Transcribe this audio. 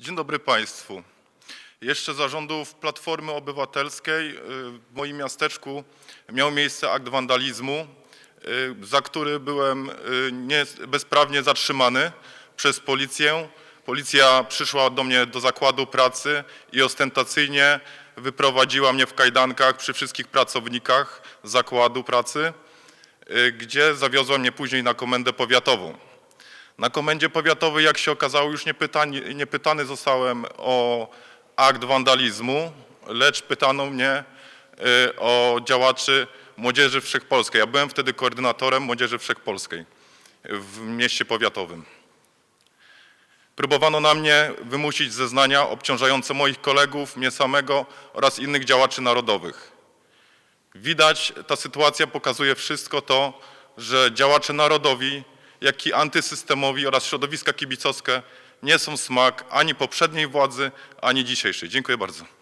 Dzień dobry Państwu. Jeszcze za rządów Platformy Obywatelskiej y, w moim miasteczku miał miejsce akt wandalizmu, y, za który byłem y, nie, bezprawnie zatrzymany przez policję. Policja przyszła do mnie do zakładu pracy i ostentacyjnie wyprowadziła mnie w kajdankach przy wszystkich pracownikach zakładu pracy, gdzie zawiozła mnie później na komendę powiatową. Na komendzie powiatowej, jak się okazało, już nie nie pytany zostałem o akt wandalizmu, lecz pytano mnie y, o działaczy Młodzieży Wszechpolskiej. Ja byłem wtedy koordynatorem Młodzieży Wszechpolskiej w mieście powiatowym. Próbowano na mnie wymusić zeznania obciążające moich kolegów, mnie samego oraz innych działaczy narodowych. Widać, ta sytuacja pokazuje wszystko to, że działacze narodowi, jak i antysystemowi oraz środowiska kibicowskie nie są smak ani poprzedniej władzy, ani dzisiejszej. Dziękuję bardzo.